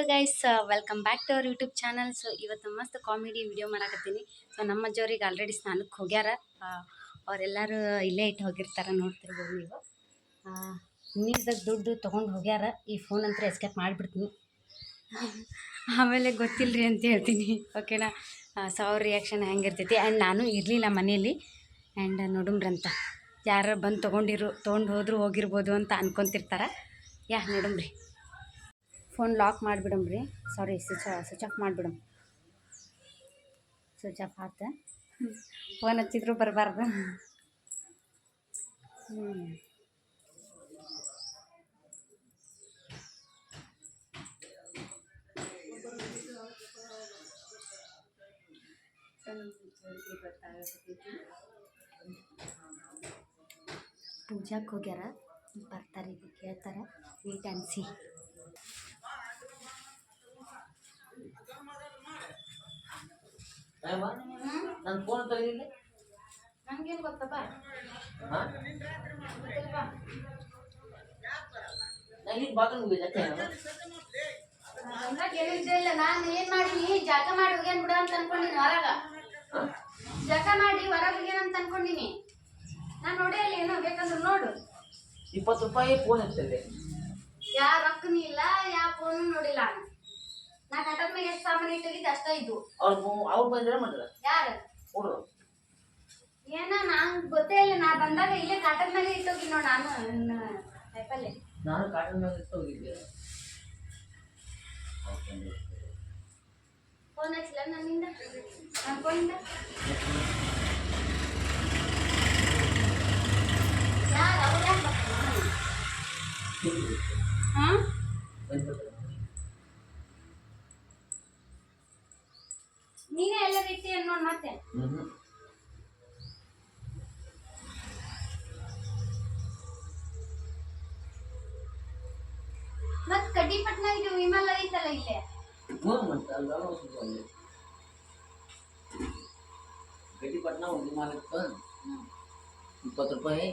Hello guys welcome back to our YouTube channel so ಇವತ್ತು ಮಸ್ತ್ comedy video ಮಾಡಕತ್ತೀನಿ. So ನಮ್ಮ ಅಜ್ಜವ್ರಿಗೆ already ಸ್ನಾನಕ್ಕೆ ಹೋಗ್ಯಾರ. ಅವರೆಲ್ಲರೂ ಇಲ್ಲೇ ಇಟ್ಟು ಹೋಗಿರ್ತಾರೆ ನೋಡ್ತಿರ್ಬೋದು ನೀವು. ನೀರ್ದಾಗ ದುಡ್ಡು ತೊಗೊಂಡು ಹೋಗ್ಯಾರ. ಈ ಫೋನ್ ಅಂತ ಎಸ್ಕೇಪ್ ಮಾಡಿಬಿಡ್ತೀನಿ. ಆಮೇಲೆ ಗೊತ್ತಿಲ್ಲರಿ ಅಂತ ಹೇಳ್ತೀನಿ. ಓಕೆನಾ ಸೊ ಅವ್ರ ರಿಯಾಕ್ಷನ್ ಹೆಂಗಿರ್ತೈತಿ? ಆ್ಯಂಡ್ ನಾನು ಇರಲಿಲ್ಲ ಮನೆಯಲ್ಲಿ. ಆ್ಯಂಡ್ ನೋಡುಮ್ರಂತ. ಯಾರು ಬಂದು ತೊಗೊಂಡಿರು, ತೊಗೊಂಡು ಹೋದ್ರು ಹೋಗಿರ್ಬೋದು ಅಂತ ಅನ್ಕೊಂತಿರ್ತಾರೆ. ಯಾ, ನೋಡುಮ್ರಿ. ಫೋನ್ ಲಾಕ್ ಮಾಡಿಬಿಡಮ್ರಿ ಸಾರಿ ಸ್ವಿಚ್ ಸ್ವಿಚ್ ಆಫ್ ಮಾಡಿಬಿಡಮ್ ಸ್ವಿಚ್ ಆಫ್ ಆತ. ಫೋನ್ ಹಚ್ಚಿದ್ರು ಬರಬಾರ್ದು. ಹ್ಞೂ ಪೂಜಾಕ್ಕೆ ಹೋಗ್ಯಾರ, ಬರ್ತಾರೆ ಈಗ ಕೇಳ್ತಾರ ವೇಟ್ ಆ್ಯಂಡ್ ಸಿ ನನ್ನ ಫೋನ್ ತೆಗೆದಿಲ್ಲ ನಂಗೇನು ಗೊತ್ತಪ್ಪ ನನಗೆ ಹೋಗಿದೆ ಇಲ್ಲ. ನಾನು ಏನ್ ಮಾಡೀನಿ? ಜಕ ಮಾಡಿ ಹೋಗ್ಯಾನ್ ಬಿಡ ಅಂತ ಅನ್ಕೊಂಡಿನಿ ಹೊರಗ. ಜಕ ಮಾಡಿ ಹೊರಗೆ ಹೋಗ್ಯಾನ ಅಂತ ಅನ್ಕೊಂಡಿನಿ. ನಾನು ನೋಡಿ ಇಲ್ಲ ಏನೋ ಬೇಕಂದ್ರೆ ನೋಡು. ಇಪ್ಪತ್ತು ರೂಪಾಯಿ ಫೋನ್ ಇರ್ತದೆ. ಯಾ ರೊಕ್ಕನೂ ಇಲ್ಲ ಯಾ ಫೋನ್ ನೋಡಿಲ್ಲ. ನಾ ಕಟ್ಟದ ಮೇಲೆ ಎಷ್ಟು ಸಾಮಾನು ಇಟ್ಟಿದ್ದೆ ಅಷ್ಟ ಇದ್ದು ಅವ್ರು ಅವ್ರು ಬಂದ್ರೆ ಮಾಡಿದ್ರ ಯಾರು? ಹುಡ್ರು ಏನ ನಂಗೆ ಗೊತ್ತೇ ಇಲ್ಲ ನಾ ಬಂದಾಗ ಇಲ್ಲೇ ಕಾಟದ ಮೇಲೆ ಇಟ್ಟೋಗಿ ನೋಡು ನಾನು ಟೈಪಲ್ಲಿ ನಾನು ಕಾಟನ್ ಮೇಲೆ ಇಟ್ಟೋಗಿದ್ದೆ ಫೋನ್ ಹಚ್ಚಿಲ್ಲ ನನ್ನಿಂದ? ನನ್ನ ಫೋನಿಂದ ಮತ್ ಕಡ್ಡಿಪಟ್ನ ಇದು ವಿಮಲ್ ಐತಲ್ಲ ಇಲ್ಲೇ ಫೋನ್ ಮಾಡ್ತಾ ಅಲ್ಲ ಅಲ್ಲಿ ಗಟ್ಟಿಪಟ್ನ ಒಂದು ಮಾಲಕ್ಕೆ ಇಪ್ಪತ್ತು ರೂಪಾಯಿ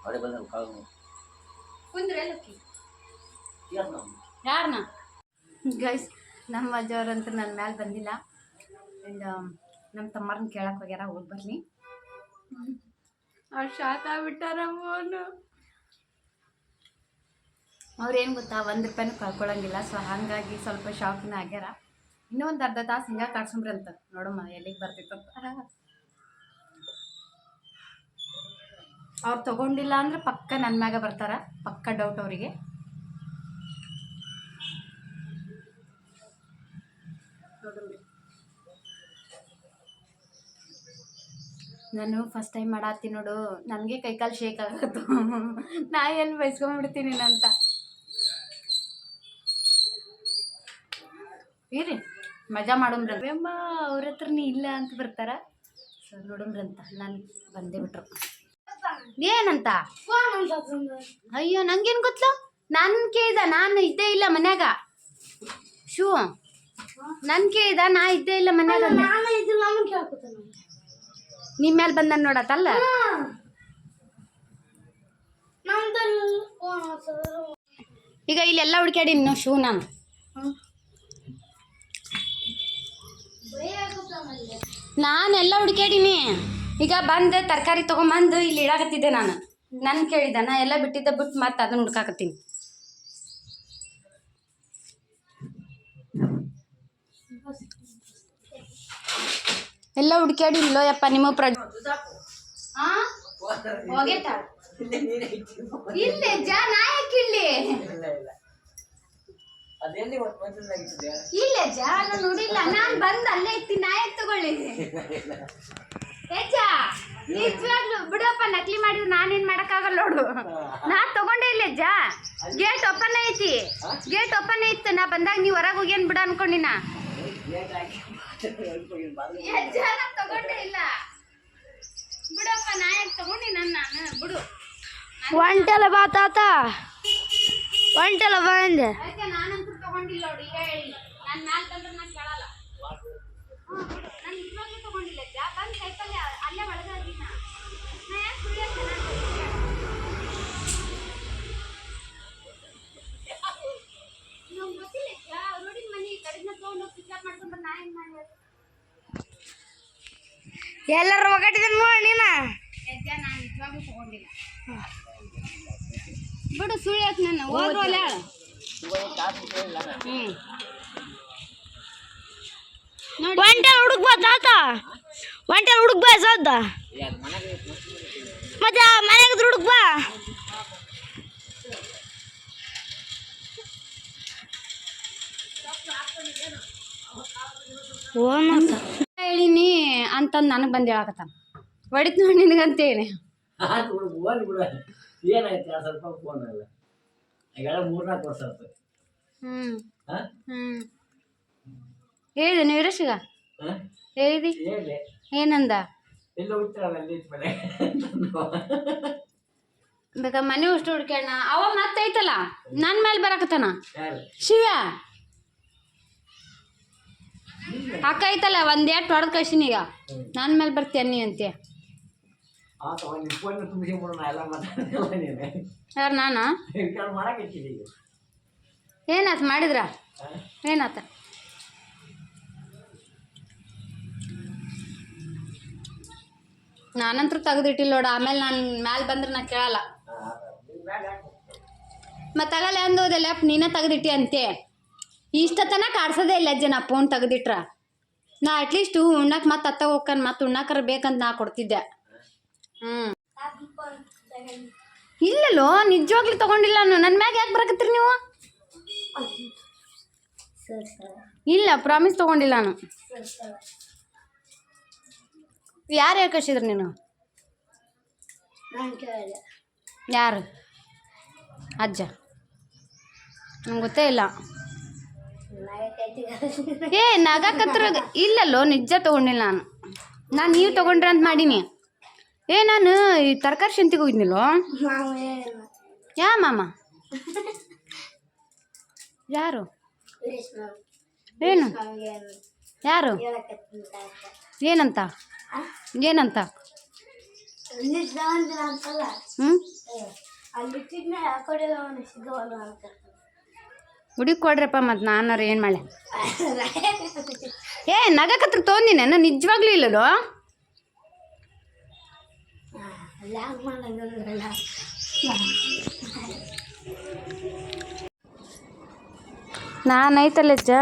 ಅವಳೆ ಬಂದ್ರೆ ಕಾಳು ಕುಂದ್ರೆ ಲಕ್ಕಿ ಯಾರು ನಾವು ಯಾರನ್ನ ಗೈಸ್ ನಮ್ಮ ಅಜ್ಜವ್ರಂತೂ ನನ್ನ ಮ್ಯಾಲೆ ಬಂದಿಲ್ಲ. ಆ್ಯಂಡ್ ನಮ್ಮ ತಮ್ಮರನ್ನ ಕೇಳಕ್ಕೆ ಹೋಗ್ಯಾರ ಹೋಗಿ ಬರ್ಲಿ. ಅವ್ರು ಶಾಕ್ ಆಗ್ಬಿಟ್ಟಾರ ಅವ್ರೇನು ಗೊತ್ತಾ ಒಂದು ರೂಪಾಯಿನೂ ಕಳ್ಕೊಳ್ಳೋಂಗಿಲ್ಲ ಸೊ ಹಾಗಾಗಿ ಸ್ವಲ್ಪ ಶಾಕಿನ ಆಗ್ಯಾರ. ಇನ್ನೂ ಒಂದು ಅರ್ಧ ತಾಸು ಹಿಂಗೆ ಕಾಡ್ಸಂಬ್ರಿ ಅಂತ ನೋಡಮ್ಮ ಎಲ್ಲಿಗೆ ಬರ್ತಿತ್ತು ಅವ್ರು ತಗೊಂಡಿಲ್ಲ ಅಂದ್ರೆ ಪಕ್ಕ ನನ್ನ ಮ್ಯಾಗ ಬರ್ತಾರ ಪಕ್ಕ ಡೌಟ್ ಅವರಿಗೆ. ನಾನು ಫಸ್ಟ್ ಟೈಮ್ ಮಾಡಾತೀನಿ ನೋಡು ನನಗೆ ಕೈಕಾಲು ಶೇಕ್ ಆಗತ್ತು. ನಾ ಎಲ್ಲಿ ಬೈಸ್ಕೊಂಡ್ಬಿಡ್ತೀನಿ ಅಂತ ಇರಿ ಮಜಾ ಮಾಡೋಮ್ರ ಅಮ್ಮ ಅವ್ರ ಹತ್ರ ನೀ ಇಲ್ಲ ಅಂತ ಬರ್ತಾರ? ಸೊ ನೋಡಮ್ರಂತ ನಾನು ಬಂದೇ ಬಿಟ್ರು. ಏನಂತ ಅಯ್ಯೋ ನಂಗೇನು ಗೊತ್ತಲ್ಲ ನಾನು ಕೇಳ್ದ ನಾನು ಇದ್ದೇ ಇಲ್ಲ ಮನ್ಯಾಗ. ಶೂ. ನನ್ ಕೇಳಿದ ನಾ ಇದ್ದೇ ಇಲ್ಲ ಮನ್ಯಾಗ ಅಂದೆ. ನಿಮ್ ಮೇಲೆ ಬಂದ ನೋಡತ್ತಲ್ಲ ಈಗ ಇಲ್ಲೆಲ್ಲ ಹುಡ್ಕ್ಯಾಡಿ ನಾವು ಶೂ ನಾನು ನಾನೆಲ್ಲ ಹುಡ್ಕ್ಯಾಡಿನಿ. ಈಗ ಬಂದು ತರಕಾರಿ ತಗೊಂಬಂದು ಇಲ್ಲಿ ಇಡಾಕತ್ತಿದ್ದೆ ನಾನು. ನನ್ ಕೇಳಿದ ನಾ ಎಲ್ಲ ಬಿಟ್ಟಿದ್ದೆ ಬಿಟ್ಟು ಮತ್ತೆ ಅದನ್ನ ಹುಡ್ಕಾಕತ್ತೀನಿ. ಎಲ್ಲ ಹುಡ್ಕ್ಯಾಡಿ ಇಲ್ಲೋ ಯಪ್ಪ, ನಿಮ್ಮ ಪ್ರ ಹೋಗೇತ ಇಲ್ಲೇ, ಜಾ ನಾ ಜಾ, ನಾನು ನೋಡಿಲ್ಲ. ನಾನ್ ಬಂದು ಅಲ್ಲೇ ಇತ್ತಿ ನಾ ಯಾಕೆ ತಗೊಳ್ಳಿ ಏಜ ನಿಜವಾಗ್ಲು ಬಿಡಪ್ಪ, ನಕಲಿ ಮಾಡಿದ್ರೆ ನಾನೇನ್ ಮಾಡಕ್ಕಾಗಲ್ಲ ನೋಡು. ನಾ ತಗೊಂಡೆ ಇಲ್ಲ ಗೇಟ್ ಓಪನ್ ಐತಿ. ಗೇಟ್ ಓಪನ್ ಐತಿ, ನಾ ಬಂದಾಗ ನೀವ್ ಹೊರಗೆ ಏನ್ ಬಿಡ ಅನ್ಕೊಂಡಿನ ಯಜ್ಜ ನಾ ತಗೊಂಡೇ ಇಲ್ಲ ಬಿಡಪ್ಪ ತಗೊಂಡಿ ನನ್ನ ನಾನು ಬಿಡು ಒಂಟೆಲ್ಲ ಬಾ ತಾತ ಒಂಟೆಲ್ಲ ಬಂದೆ ಅದಕ್ಕೆ ನಾನಂತೂ ತಗೊಂಡಿಲ್ಲ ನೋಡಿ ಹೇಳಿ. ನಾನು ಮ್ಯಾಲ್ ತಂದ್ರೆ ನಾನು ಕೇಳಲ್ಲ ಎಲ್ಲರ ಒಗಟಿದ್ರು ನೋಡಿ ನೀನ? ಬಿಡು ಸುಳ್ಳು ನನ್ನ ಹೋದ್ರು ಅಲ್ಲ ಒಂಟೆ ಹುಡುಕ್ ಬಾ ತಾತ. ಒಂಟೆ ಹುಡುಕ್ ಬಾ ಸದ್ದ ಮತ್ತೆ ಮನೆಗೆ ಹುಡುಕ್ ಬಾ. ಹೇಳಿನಿ ಅಂತಂದು ನನಗೆ ಬಂದು ಹೇಳಕತ್ತಾನ. ಹೊಡಿತ್ ನೋಡಿ ನಿನಗಂತೇನೆ ಏನಾಯ್ತು ಆ ಸ್ವಲ್ಪ ಫೋನ್ ಅಲ್ಲ. ಈಗೆಲ್ಲ ಮೂರ್ನಾಲ್ಕು ವರ್ಷ ಆಯ್ತು ಹ್ಞೂ ಹೇಳಿದೆ ನೀವು? ಹೇಳಿದಿ? ಏನಂದ? ಮನೆ ಬೇಕಾ ಮನೆ ಅಷ್ಟು ಹುಡ್ಕ್ಯಾಣ ಅವ ಮತ್ತೈತಲ್ಲ ನನ್ನ ಮೇಲೆ ಬರಕತ್ತಾನ. ಶಿವ ಅಕ್ಕ ಐತಲ್ಲ ಒಂದ್ ಏಟ್ ಹೊಡೆದ್ ಕಳ್ಸೀನಿ ಈಗ. ನನ್ನ ಮೇಲೆ ಬರ್ತೀಯ ನೀ ಅಂತೆ ನೀನು ಯಾರು ನಾನು? ಏನಾತ ಮಾಡಿದ್ರ? ಏನಾತ? ನಾನಂತೂ ತೆಗ್ದಿಟ್ಟಿಲ್ಲ ನೋಡ ಆಮೇಲೆ ನಾನು ಮ್ಯಾಲೆ ಬಂದ್ರೆ ನಾ ಕೇಳಲ್ಲ. ನಿನ್. ಮತ್ತೆ ಆಗಲ್ಲ ಅಂದೋದಲ್ಲ ನೀನೇ ತೆಗ್ದಿಟ್ಟಿ ಅಂತೆ ಇಷ್ಟ ತನಕ ಕಾಡ್ಸೋದೇ ಇಲ್ಲ ಅಜ್ಜ ನಾ ಫೋನ್ ತೆಗೆದಿಟ್ರ. ನಾ ಅಟ್ಲೀಸ್ಟ್ ಉಣ್ಣಕ್ಕೆ ಮತ್ತೆ ಅತ್ತ ಹೋಗ್ಕನ್ ಮತ್ತೆ ಉಣ್ಣಾಕರ ಬೇಕಂತ ನಾ ಕೊಡ್ತಿದ್ದೆ. ಹ್ಞೂ ಇಲ್ಲಲ್ಲೋ ನಿಜವಾಗ್ಲೂ ತಗೊಂಡಿಲ್ಲ ನಾನು. ನನ್ನ ಮ್ಯಾಗ ಯಾಕೆ ಬರಕತ್ತೀರಿ ನೀವು? ಇಲ್ಲ ಪ್ರಾಮಿಸ್ ತಗೊಂಡಿಲ್ಲ ನಾನು. ಯಾರು ಹೇಳಿ ಕಳ್ಸಿದ್ರು ನೀನು? ಯಾರು? ಅಜ್ಜ. ನಂಗೆ ಗೊತ್ತೇ ಇಲ್ಲ. ಏ ನಗಾಕತ್ರ ಇಲ್ಲಲ್ಲೋ ನಿಜ ತಗೊಂಡಿಲ್ಲ ನಾನು. ನಾನು ನೀವು ತಗೊಂಡ್ರ ಅಂತ ಮಾಡೀನಿ. ಏ ನಾನು ಈ ತರಕಾರಿ ಶಂತಿಗೆ ಹೋಗಿದ್ನಿಲ್ಲೋ? ಯಾ ಮಾಮ? ಯಾರು? ಏನು? ಯಾರು? ಏನಂತ? ಏನಂತ? ಹ್ಞೂ ಹುಡುಗಿ ಕೊಡ್ರಪ್ಪ ಮತ್ತು ನಾನಾರು ಏನು ಮಾಡಲೆ? ಏ ನಗಕತ್ರ ತೊಂದಿನ ನಾನು ನಿಜವಾಗ್ಲೂ ಇಲ್ಲಲು ನಾನು ಐತಲ್ಲ ಅಜ್ಜ.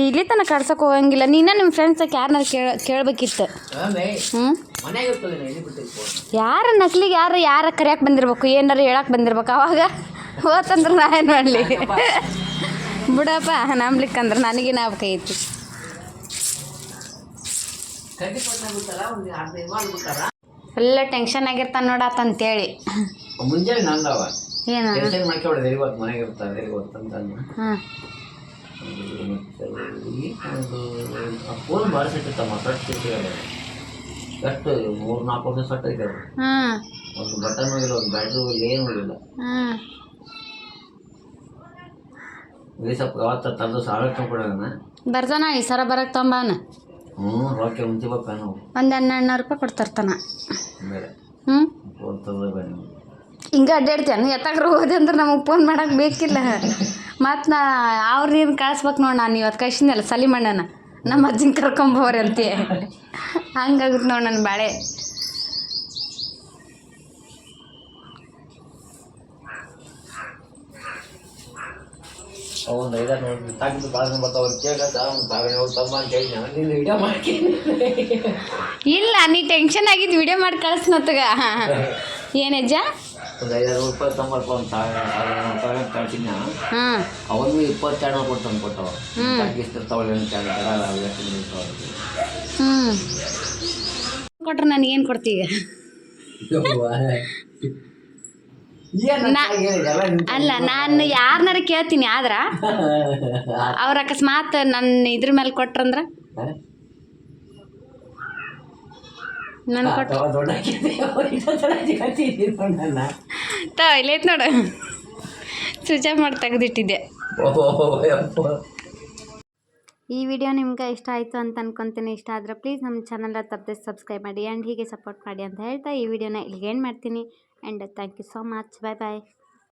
ಇಲ್ಲಿ ತನಕ ಕಡ್ಸಕ್ಕೆ ಹೋಗಂಗಿಲ್ಲ. ನೀನ ನಿಮ್ಮ ಫ್ರೆಂಡ್ಸ್ ಯಾರನ್ನ ಕೇಳ ಕೇಳಬೇಕಿತ್ತು. ಹ್ಞೂ ಯಾರ ನಕ್ಲಿಗೆ ಯಾರು ಯಾರ ಕರಿಯಕ್ಕೆ ಬಂದಿರ್ಬೇಕು? ಏನಾರ ಹೇಳಕ್ಕೆ ಬಂದಿರ್ಬೇಕು ಅವಾಗ? ಹೋತಂದ್ರೆ ನಾ ಏನು ಮಾಡಲಿ? ಬಿಡಪ್ಪ ನಂಬ್ಲಿಕ್ಕಂದ್ರೆ ನನಗೆ ಬಿಟ್ಟಾರ ಎಲ್ಲ ಟೆನ್ಷನ್ ಆಗಿರ್ತಾನೆ ನೋಡತ್ತಂತೇಳಿ ಮುಂಜಾನೆ ನಂದವ. ಏನು? ಟೆನ್ಷನ್ ಮಾಡ್ಕೊಡೋದು ಇವತ್ತು ಮನೆಗೆ ಇರ್ತಾರೆ ಇವತ್ತು ಅಂತ ಹಾಂ. ಫೋನ್ ಭಾಳ ಸಿಟ್ಟಿತ್ತಮ್ಮ ಸಟ್ ಸಿಟ್ಟಿದ್ದಾರೆ ಎಷ್ಟು ಮೂರು ನಾಲ್ಕು ವರ್ಷ ಸಟ್ ಐತೆ ಒಂದು ಬಟನ್ ಹೋಗಿಲ್ಲ ಒಂದು ಬ್ಯಾಟ್ರಿ ಹೋಗಿಲ್ಲ ಏನು ಹೋಗಿಲ್ಲ ತಂದು ಸಾಲ ತೊಗೊಂಡೋಗಣ ಬರ್ತಾನ ಈ ಸರ ಬರಕ್ಕೆ ತಂಬಾನ. ಹ್ಞೂ ರೊಕ್ಕ ಮುಂಚಿಬೇಕು ನಾವು. ಒಂದು ಹನ್ನೆರಡು ರೂಪಾಯಿ ಕೊಡ್ತಾರ್ತಾನ. ಬೇರೆ ಹ್ಞೂ? ಫೋನ್ ತಗೋ ಬೇಡ ಹಿಂಗೆ ಅಡ್ಡಾಡ್ತೇನೆ ಎತ್ತಾಗ್ರ ಹೋದೆ ಅಂದ್ರೆ ನಮಗೆ ಫೋನ್ ಮಾಡಕ್ಕೆ ಬೇಕಿಲ್ಲ. ಮತ್ತು ನಾ ಅವ್ರ ನೀರು ಕಳಿಸ್ಬೇಕು ನೋಡಿ ನಾನು ಇವತ್ತು ಕಳ್ಸಿದ್ನಲ್ಲ ಸಲಿಮಣ್ಣನ. ನಮ್ಮ ಅಜ್ಜಿನ ಕರ್ಕೊಂಬೋರಿ ಅಂತೆ. ಹಂಗಾಗುತ್ತೆ ನೋಡಿ ನನ್ನ ಬಾಳೆ. ಒಂದು ಐದಾರು ನೋಡಿ ತಾಕಿದ್ದು ಭಾಳ ಬರ್ತಾವ ಕೇಳ್ಕತ್ತ ಹೋಗಿ ತಮ್ಮ ಅಂತ ಹೇಳಿ ನಾನು ವಿಡಿಯೋ ಮಾಡ್ತೀನಿ. ಇಲ್ಲ ನೀ ಟೆನ್ಷನ್ ಆಗಿದ್ದು ವಿಡಿಯೋ ಮಾಡಿ ಕಳಿಸ್ನತ್ತಗ ಏನಜ್ಜ ಒಂದು ಐದಾರು ರೂಪಾಯಿ ಒಂದು ಸಾವಿರ ಕಳ್ಸಿದ್ನ. ಇಪ್ಪತ್ತೆರಡು ಕೊಟ್ಟು. ತಂದು ಕೊಟ್ಟವ ಹ್ಞೂ ಕೊಟ್ರೆ ನನಗೇನು ಕೊಡ್ತೀಗ? ಅಲ್ಲ ನಾನು ಯಾರನ್ನಾರ ಕೇಳ್ತೀನಿ ಆದ್ರ ಅವ್ರ ಅಕಸ್ಮಾತ್ ನನ್ನ ಇದ್ರ ಮೇಲೆ ಕೊಟ್ರಂದ್ರ? ನನ್ ಕೊಟ್ಟು ತ ಇಲ್ಲೈತ್ ನೋಡು. ಸ್ವಿಚ್ ಆಫ್ ಮಾಡಿ ತೆಗೆದಿಟ್ಟಿದ್ದೆ. ಈ ವಿಡಿಯೋ ನಿಮ್ಗೆ ಇಷ್ಟ ಆಯಿತು ಅಂತ ಅನ್ಕೊತೀನಿ. ಇಷ್ಟ ಆದರೆ ಪ್ಲೀಸ್ ನಮ್ಮ ಚಾನಲ್ನ ತಪ್ಪದೆ ಸಬ್ಸ್ಕ್ರೈಬ್ ಮಾಡಿ ಆ್ಯಂಡ್ ಹೀಗೆ ಸಪೋರ್ಟ್ ಮಾಡಿ ಅಂತ ಹೇಳ್ತಾ ಈ ವಿಡಿಯೋನ ಇಲ್ಲಿಗೆ ಏನು ಮಾಡ್ತೀನಿ. And thank you so much bye bye